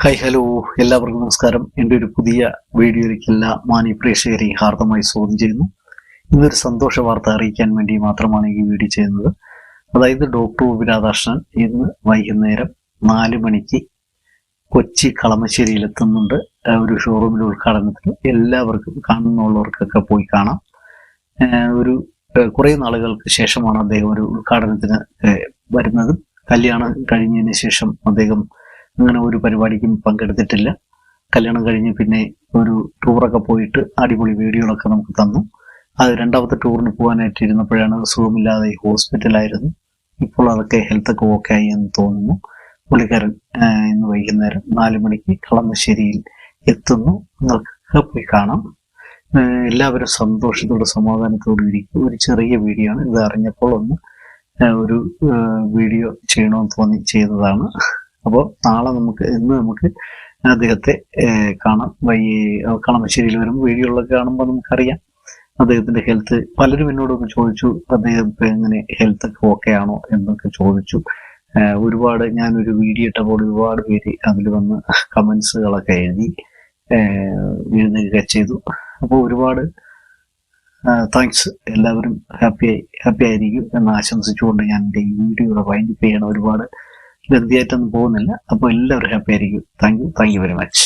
Hi hello എല്ലാവർക്കും നമസ്കാരം. എന്റെ ഒരു പുതിയ വീഡിയോയിലേക്ക് എല്ലാ മാനി പ്രേക്ഷകരെയും ഹാർദമായി സ്വാഗതം ചെയ്യുന്നു. ഇന്നൊരു സന്തോഷ വാർത്ത അറിയിക്കാൻ വേണ്ടി മാത്രമാണ് ഈ വീഡിയോ ചെയ്യുന്നത്. അതായത് ഡോക്ടർ ഒ രാധാകൃഷ്ണൻ ഇന്ന് വൈകുന്നേരം നാല് മണിക്ക് കൊച്ചി കളമശ്ശേരിയിൽ എത്തുന്നുണ്ട്. ഒരു ഷോറൂമിൽ ഉദ്ഘാടനത്തിന് എല്ലാവർക്കും കാണുന്നുള്ളവർക്കൊക്കെ പോയി കാണാം. ഒരു കുറേ നാളുകൾക്ക് ശേഷമാണ് അദ്ദേഹം ഒരു ഉദ്ഘാടനത്തിന് വരുന്നത്. കല്യാണം കഴിഞ്ഞതിന് ശേഷം അദ്ദേഹം അങ്ങനെ ഒരു പരിപാടിക്കും പങ്കെടുത്തിട്ടില്ല. കല്യാണം കഴിഞ്ഞ് പിന്നെ ഒരു ടൂറൊക്കെ പോയിട്ട് അടിപൊളി വീഡിയോകളൊക്കെ നമുക്ക് തന്നു. അത് രണ്ടാമത്തെ ടൂറിന് പോകാനായിട്ട് ഇരുന്നപ്പോഴാണ് സുഖമില്ലാതെ ഹോസ്പിറ്റലായിരുന്നു ഇപ്പോൾ അതൊക്കെ ഹെൽത്തൊക്കെ ഓക്കെ ആയി എന്ന് തോന്നുന്നു. പുള്ളിക്കാരൻ ഇന്ന് വൈകുന്നേരം നാല് മണിക്ക് കളമശ്ശേരിയിൽ എത്തുന്നു. നിങ്ങൾക്ക് പോയി കാണാം. എല്ലാവരും സന്തോഷത്തോടെ സമാധാനത്തോടെ ഇരിക്കും. ഒരു ചെറിയ വീഡിയോ ആണ്. ഇത് അറിഞ്ഞപ്പോൾ ഒന്ന് ഒരു വീഡിയോ ചെയ്യണമെന്ന് തോന്നി ചെയ്തതാണ്. അപ്പോൾ നാളെ നമുക്ക് ഇന്ന് നമുക്ക് അദ്ദേഹത്തെ കാണാം. വൈ കളമശ്ശേരിയിൽ വരുമ്പോൾ വീഡിയോകളൊക്കെ കാണുമ്പോൾ നമുക്കറിയാം. അദ്ദേഹത്തിന്റെ ഹെൽത്ത് പലരും എന്നോടൊക്കെ ചോദിച്ചു അദ്ദേഹം എങ്ങനെ ഹെൽത്ത് ഒക്കെ ഓക്കെ ആണോ എന്നൊക്കെ ചോദിച്ചു. ഒരുപാട് ഞാനൊരു വീഡിയോ ഇട്ടപ്പോൾ ഒരുപാട് പേര് അതിൽ വന്ന് കമൻസുകളൊക്കെ എഴുതി എഴുതുകയൊക്കെ ചെയ്തു. അപ്പോൾ ഒരുപാട് താങ്ക്സ്. എല്ലാവരും ഹാപ്പി ഹാപ്പി ആയിരിക്കും എന്ന് ആശംസിച്ചുകൊണ്ട് ഞാൻ എന്റെ ഈ വീഡിയോ വൈൻഡപ്പ് ചെയ്യണം. ഒരുപാട് ലെന്തിയായിട്ടൊന്നും പോകുന്നില്ല. അപ്പോൾ എല്ലാവരും ഹാപ്പി ആയിരിക്കും. Thank you thank you very much